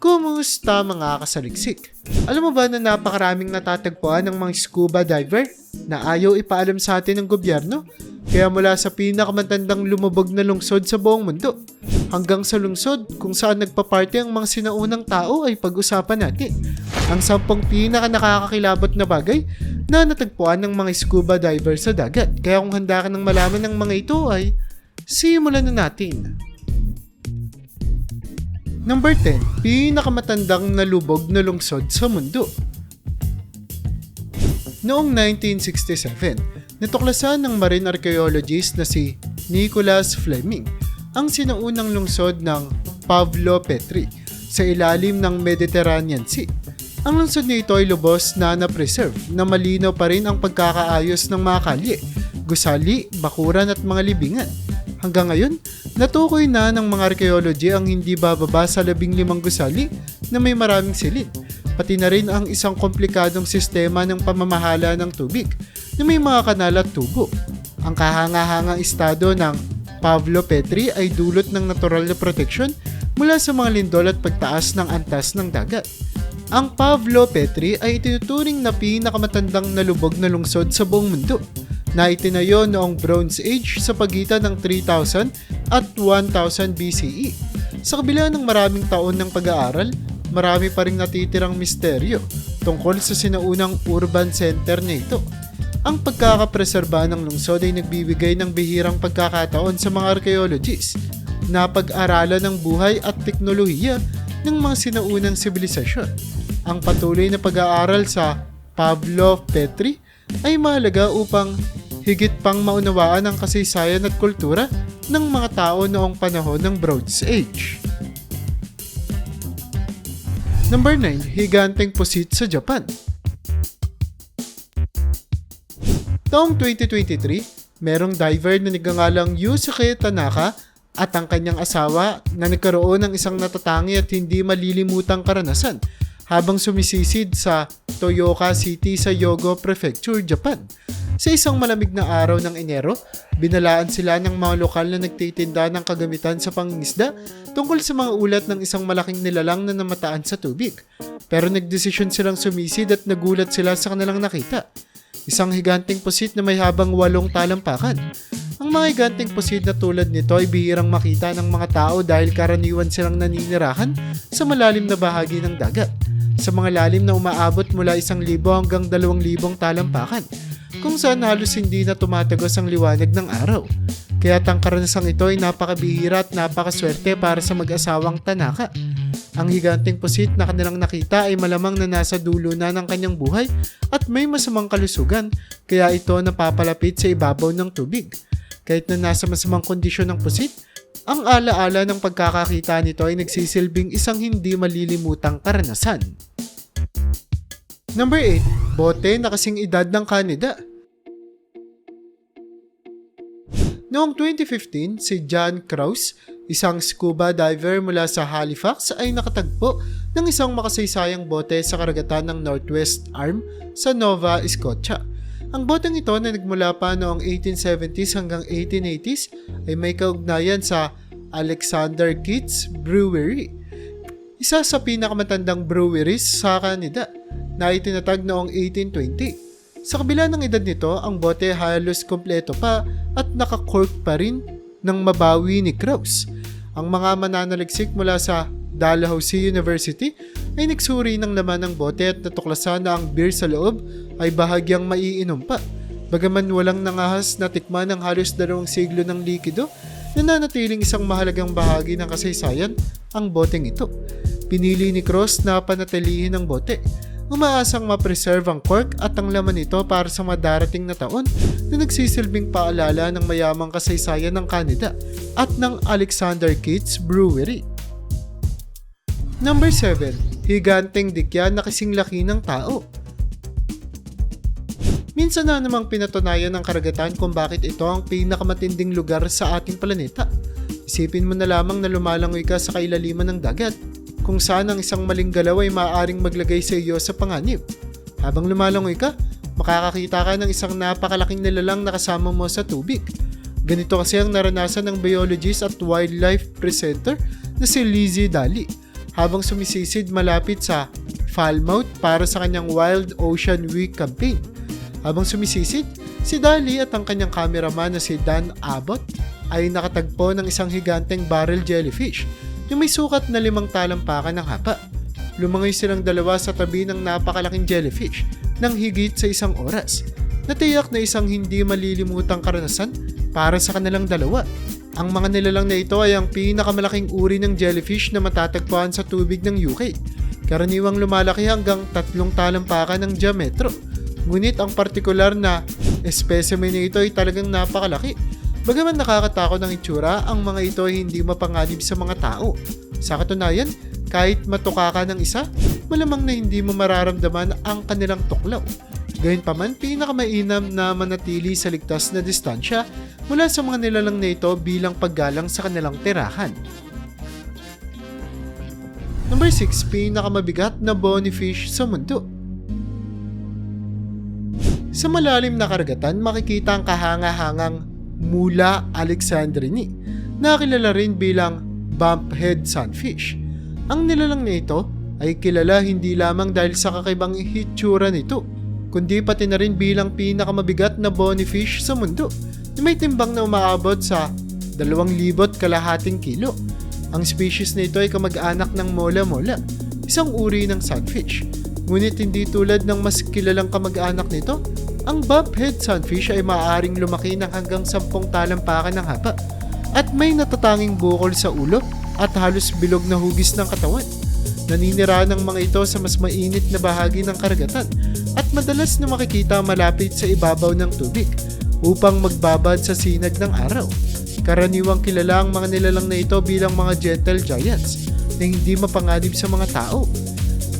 Kumusta mga kasaliksik? Alam mo ba na napakaraming natatagpuan ng mga scuba diver na ayaw ipaalam sa atin ng gobyerno? Kaya mula sa pinakamatandang lumubog na lungsod sa buong mundo hanggang sa lungsod kung saan nagpa-party ang mga sinaunang tao ay pag-usapan natin. Ang sampung pinaka nakakakilabot na bagay na natagpuan ng mga scuba diver sa dagat. Kaya kung handa ka ng malaman ng mga ito ay simulan na natin. Number 10, pinakamatandang nalubog na lungsod sa mundo. Noong 1967, natuklasan ng marine archaeologist na si Nicholas Fleming ang sinaunang lungsod ng Pavlo Petri sa ilalim ng Mediterranean Sea. Ang lungsod nito ay lubos na na-preserve na malinaw pa rin ang pagkakaayos ng mga kalye, gusali, bakuran at mga libingan. Hanggang ngayon, natukoy na ng mga archaeology ang hindi bababa sa labing limang gusali na may maraming silid, pati na rin ang isang komplikadong sistema ng pamamahala ng tubig na may mga kanal at tubo. Ang kahanga-hangang estado ng Pavlo Petri ay dulot ng natural na protection mula sa mga lindol at pagtaas ng antas ng dagat. Ang Pavlo Petri ay itinuturing na pinakamatandang nalubog na lungsod sa buong mundo na itinayo noong Bronze Age sa pagitan ng 3000 at 1000 BCE. Sa kabila ng maraming taon ng pag-aaral, marami pa ring natitirang misteryo tungkol sa sinaunang urban center nito. Ang pagkakapreserba ng lungsod ay nagbibigay ng bihirang pagkakataon sa mga archaeologists na pag-aralan ng buhay at teknolohiya ng mga sinaunang sibilisasyon. Ang patuloy na pag-aaral sa Pavlo Petri ay mahalaga upang higit pang maunawaan ang kasaysayan at kultura ng mga tao noong panahon ng Bronze Age. Number 9, higanteng pusit sa Japan. Taong 2023, merong diver na nagngangalang Yusuke Tanaka at ang kanyang asawa na nagkaroon ng isang natatangi at hindi malilimutang karanasan habang sumisisid sa Toyoka City sa Yogo Prefecture, Japan. Sa isang malamig na araw ng Enero, binalaan sila ng mga lokal na nagtitinda ng kagamitan sa pangingisda tungkol sa mga ulat ng isang malaking nilalang na namataan sa tubig. Pero nagdesisyon silang sumisid at nagulat sila sa kanilang nakita. Isang higanting pusit na may habang walong talampakan. Ang mga higanting pusit na tulad nito ay bihirang makita ng mga tao dahil karaniwan silang naninirahan sa malalim na bahagi ng dagat. Sa mga lalim na umaabot mula isang libo hanggang dalawang libong talampakan kung saan halos hindi na tumatagos ang liwanag ng araw. Kaya ang karanasang ito ay napakabihira at napakaswerte para sa mag-asawang Tanaka. Ang higanting pusit na kanilang nakita ay malamang na nasa dulo na ng kanyang buhay at may masamang kalusugan kaya ito napapalapit sa ibabaw ng tubig. Kahit na nasa masamang kondisyon ng pusit, ang alaala ng pagkakakita nito ay nagsisilbing isang hindi malilimutang karanasan. Number 8, bote na kasing edad ng Canada. Noong 2015, si John Krause, isang scuba diver mula sa Halifax ay nakatagpo ng isang makasaysayang bote sa karagatan ng Northwest Arm sa Nova Scotia. Ang boteng ito na nagmula pa noong 1870s hanggang 1880s ay may kaugnayan sa Alexander Keats Brewery, isa sa pinakamatandang breweries sa Canada na itinatag noong 1820. Sa kabila ng edad nito, ang bote halos kompleto pa at nakakork pa rin ng mabawi ni Krause. Ang mga mananaliksik mula sa Dalhousie University ay nagsuri ng laman ng bote at natuklasan na ang beer sa loob ay bahagyang maiinom pa. Bagaman walang nangahas na tikman ng halos dalawang siglo ng likido, nananatiling isang mahalagang bahagi ng kasaysayan ang boteng ito. Pinili ni Cross na panatilihin ang bote umaasang ma-preserve ang cork at ang laman nito para sa madarating na taon na nagsisilbing paalala ng mayamang kasaysayan ng Canada at ng Alexander Keats Brewery. Number 7. Higanteng dikya na kasing laki ng tao. Minsan na namang pinatunayan ng karagatan kung bakit ito ang pinakamatinding lugar sa ating planeta. Isipin mo na lamang na lumalangoy ka sa kailaliman ng dagat kung saan ang isang maling galaw ay maaaring maglagay sa iyo sa panganib. Habang lumalangoy ka, makakakita ka ng isang napakalaking nilalang na kasama mo sa tubig. Ganito kasi ang naranasan ng biologist at wildlife presenter na si Lizzie Dali. habang sumisisid malapit sa Falmouth para sa kanyang Wild Ocean Week campaign. Habang sumisisid, si Dali at ang kanyang cameraman na si Dan Abbott ay nakatagpo ng isang higanteng barrel jellyfish na may sukat na limang talampakan ng hapa. Lumangoy silang dalawa sa tabi ng napakalaking jellyfish ng higit sa isang oras. Natiyak na isang hindi malilimutang karanasan para sa kanilang dalawa. Ang mga nilalang na ito ay ang pinakamalaking uri ng jellyfish na matatagpuan sa tubig ng UK. Karaniwang lumalaki hanggang tatlong talampakan ng diametro. Ngunit ang partikular na specimen na ito ay talagang napakalaki. Bagaman nakakatakot ng itsura, ang mga ito ay hindi mapanganib sa mga tao. Sa katunayan, kahit matuka ka ng isa, malamang na hindi mo mararamdaman ang kanilang tuklaw. Gayunpaman, pinakamainam na manatili sa ligtas na distansya mula sa mga nilalang na ito bilang paggalang sa kanilang tirahan. Number 6, pinakamabigat na bony fish sa mundo. Sa malalim na karagatan, makikita ang kahanga-hangang Mula alexandrini, na kilala rin bilang bumphead sunfish. Ang nilalang na ito ay kilala hindi lamang dahil sa kakaibang hitsura nito, kundi pati na rin bilang pinakamabigat na bony fish sa mundo na may timbang na umaabot sa 2,000 kalahating kilo. Ang species na ito ay kamag-anak ng mola-mola, isang uri ng sunfish. Ngunit hindi tulad ng mas kilalang kamag-anak nito, ang bumphead sunfish ay maaaring lumaki ng hanggang 10 talampakan ng haba at may natatanging bukol sa ulo at halos bilog na hugis ng katawan. Naninira ng mga ito sa mas mainit na bahagi ng karagatan at madalas na makikita malapit sa ibabaw ng tubig upang magbabad sa sinag ng araw. Karaniwang kilala ang mga nilalang na ito bilang mga gentle giants na hindi mapanganib sa mga tao.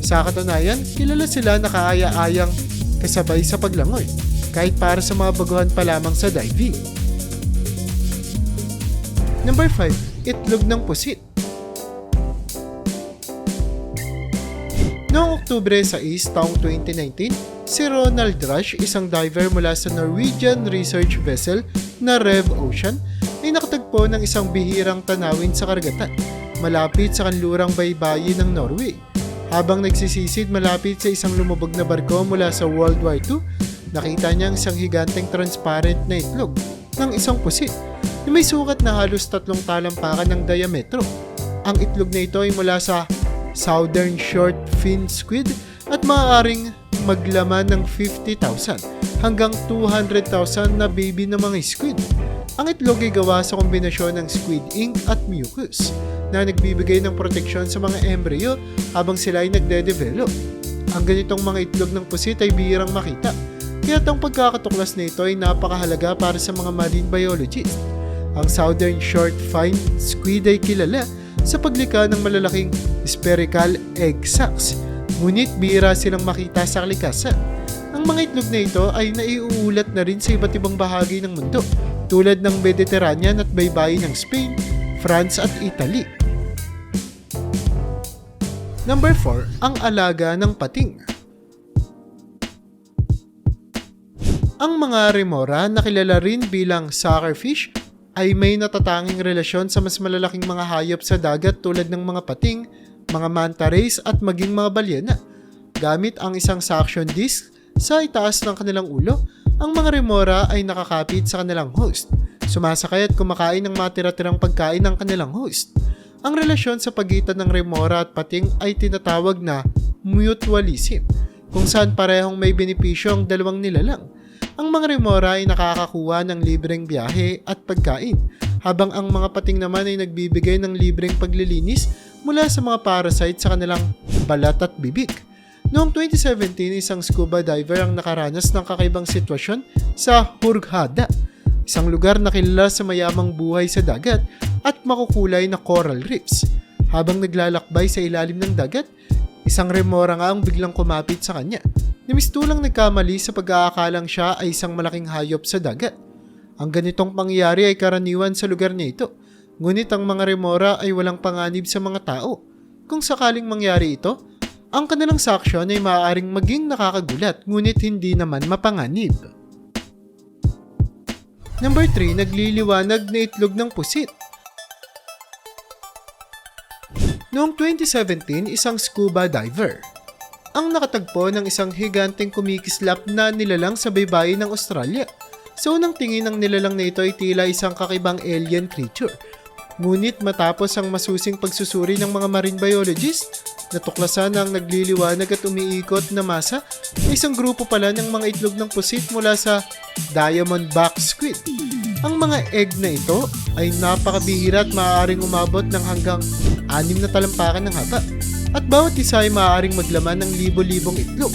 Sa katunayan, kilala sila na kaaya-ayang kasabay sa paglangoy, kahit para sa mga baguhan pa lamang sa diving. Number 5. Itlog ng pusit. Noong Oktubre 6, taong 2019, si Ronald Rush, isang diver mula sa Norwegian research vessel na Rev Ocean, ay nakatagpo ng isang bihirang tanawin sa karagatan, malapit sa kanlurang baybayin ng Norway. Habang nagsisisid malapit sa isang lumubog na barko mula sa World War II, nakita niya ang isang higanteng transparent na itlog ng isang pusit na may sukat na halos tatlong talampakan ng diametro. Ang itlog na ito ay mula sa Southern Short Fin Squid at maaaring maglaman ng 50,000 hanggang 200,000 na baby na mga squid. Ang itlog ay gawa sa kombinasyon ng squid ink at mucus na nagbibigay ng proteksyon sa mga embryo habang sila ay nagde-develop. Ang ganitong mga itlog ng pusit ay bihirang makita, kaya ang pagkakatuklas na ito ay napakahalaga para sa mga marine biologists. Ang Southern Short Fine Squid ay kilala sa paglikha ng malalaking spherical egg sacs, ngunit bihira silang makita sa kalikasan. Ang mga itlog na ito ay naiuulat na rin sa iba't ibang bahagi ng mundo, tulad ng Mediterranean at baybayin ng Spain, France at Italy. Number 4, ang alaga ng pating. Ang mga remora na kilala rin bilang suckerfish ay may natatanging relasyon sa mas malalaking mga hayop sa dagat tulad ng mga pating, mga manta rays at maging mga balyena. Gamit ang isang suction disc sa itaas ng kanilang ulo, ang mga remora ay nakakapit sa kanilang host. Sumasakay at kumakain ng matira-tirang pagkain ng kanilang host. Ang relasyon sa pagitan ng remora at pating ay tinatawag na mutualism, kung saan parehong may benepisyo ang dalawang nilalang. Ang mga remora ay nakakakuha ng libreng biyahe at pagkain, habang ang mga pating naman ay nagbibigay ng libreng paglilinis mula sa mga parasite sa kanilang balat at bibig. Noong 2017, isang scuba diver ang nakaranas ng kakaibang sitwasyon sa Hurghada, isang lugar na kilala sa mayamang buhay sa dagat at makukulay na coral reefs. Habang naglalakbay sa ilalim ng dagat, isang remora nga ang biglang kumapit sa kanya. Namistulang nagkamali sa pag-aakalang siya ay isang malaking hayop sa dagat. Ang ganitong pangyayari ay karaniwan sa lugar niya ito, ngunit ang mga remora ay walang panganib sa mga tao. Kung sakaling mangyari ito, ang kanilang saksyon ay maaaring maging nakakagulat ngunit hindi naman mapanganib. Number 3, nagliliwanag na itlog ng pusit. Noong 2017, isang scuba diver ang nakatagpo ng isang higanteng kumikislap na nilalang sa baybayin ng Australia. Sa unang tingin ng nilalang na ito ay tila isang kakibang alien creature. Ngunit matapos ang masusing pagsusuri ng mga marine biologist, natuklasan ang nagliliwanag at umiikot na masa na isang grupo pala ng mga itlog ng pusit mula sa diamondback squid. Ang mga egg na ito ay napakabihira at maaaring umabot ng hanggang anim na talampakan ng haba at bawat isa ay maaaring maglaman ng libo-libong itlog.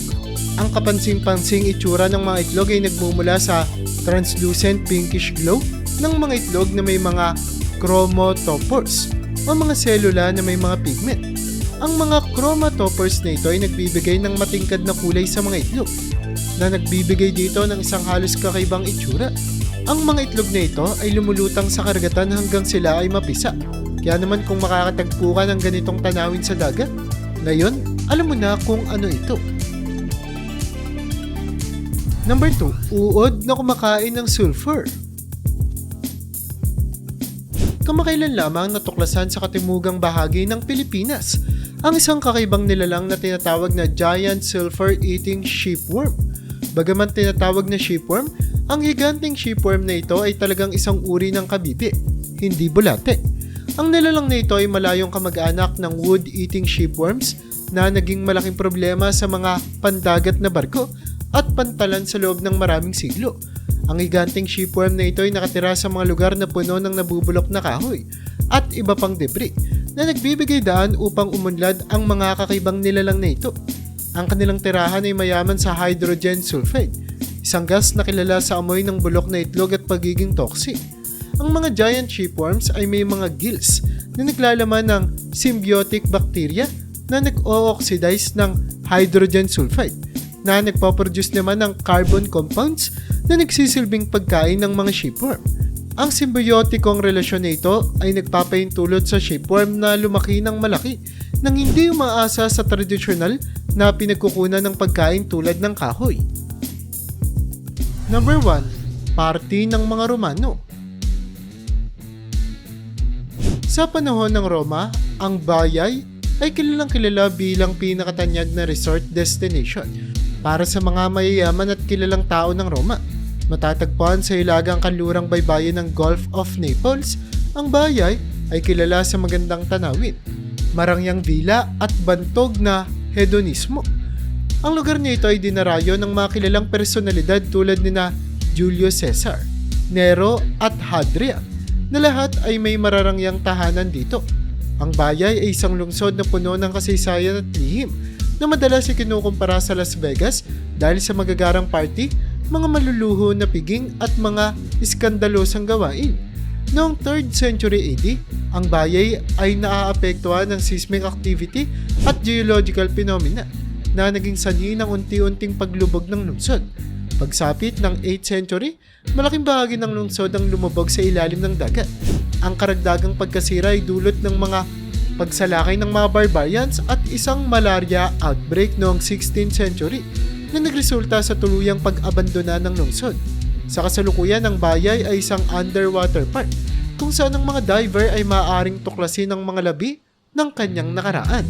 Ang kapansing-pansing itsura ng mga itlog ay nagmumula sa translucent pinkish glow ng mga itlog na may mga chromatopores o mga selula na may mga pigment. Ang mga chromatopores na ito ay nagbibigay ng matingkad na kulay sa mga itlog na nagbibigay dito ng isang halos kakaibang itsura. Ang mga itlog na ito ay lumulutang sa karagatan hanggang sila ay mapisa. Kaya naman kung makakatagpo ka ng ganitong tanawin sa dagat, ngayon, alam mo na kung ano ito. Number 2, uod na kumakain ng sulfur. Kamakailan lamang natuklasan sa katimugang bahagi ng Pilipinas ang isang kakaibang nilalang na tinatawag na giant sulfur-eating shipworm. Bagaman tinatawag na shipworm, ang higanting shipworm na ito ay talagang isang uri ng kabibi, hindi bulate. Ang nilalang na ito ay malayong kamag-anak ng wood-eating shipworms na naging malaking problema sa mga pandagat na barko at pantalan sa loob ng maraming siglo. Ang higanting shipworm na ito ay nakatira sa mga lugar na puno ng nabubulok na kahoy at iba pang debris na nagbibigay daan upang umunlad ang mga kakaibang nilalang na ito. Ang kanilang tirahan ay mayaman sa hydrogen sulfide, isang gas na kilala sa amoy ng bulok na itlog at pagiging toxic. Ang mga giant shipworms ay may mga gills na naglalaman ng symbiotic bacteria na nag-o-oxidize ng hydrogen sulfide na nagpo-produce naman ng carbon compounds na nagsisilbing pagkain ng mga shipworm. Ang symbiotikong relasyon na ito ay nagpapahintulot sa shipworm na lumaki ng malaki nang hindi umaasa sa tradisyonal na pinagkukunan ng pagkain tulad ng kahoy. Number 1. Party ng mga Romano Sa panahon ng Roma, ang Bayay ay kilalang kilala bilang pinakatanyag na resort destination para sa mga mayayaman at kilalang tao ng Roma. Matatagpuan sa hilagang kanlurang baybayin ng Gulf of Naples, ang Bayay ay kilala sa magandang tanawin, marangyang villa at bantog na hedonismo. Ang lugar na ito ay dinarayo ng mga kilalang personalidad tulad ni na Julius Caesar, Nero at Hadrian na lahat ay may mararangyang tahanan dito. Ang bayay ay isang lungsod na puno ng kasaysayan at lihim na madalas ay kinukumpara sa Las Vegas dahil sa magagarang party, mga maluluho na piging at mga iskandalosang gawain. Noong 3rd century AD, ang bayay ay naaapektuhan ng seismic activity at geological phenomena na naging sanhi ng unti-unting paglubog ng lungsod. Pagsapit ng 8th century, malaking bahagi ng lungsod ang lumubog sa ilalim ng dagat. Ang karagdagang pagkasira ay dulot ng mga pagsalakay ng mga barbarians at isang malaria outbreak noong 16th century na nagresulta sa tuluyang pag-abandona ng lungsod. Sa kasalukuyan, ang bayay ay isang underwater park kung saan ang mga diver ay maaaring tuklasin ang mga labi ng kanyang nakaraan.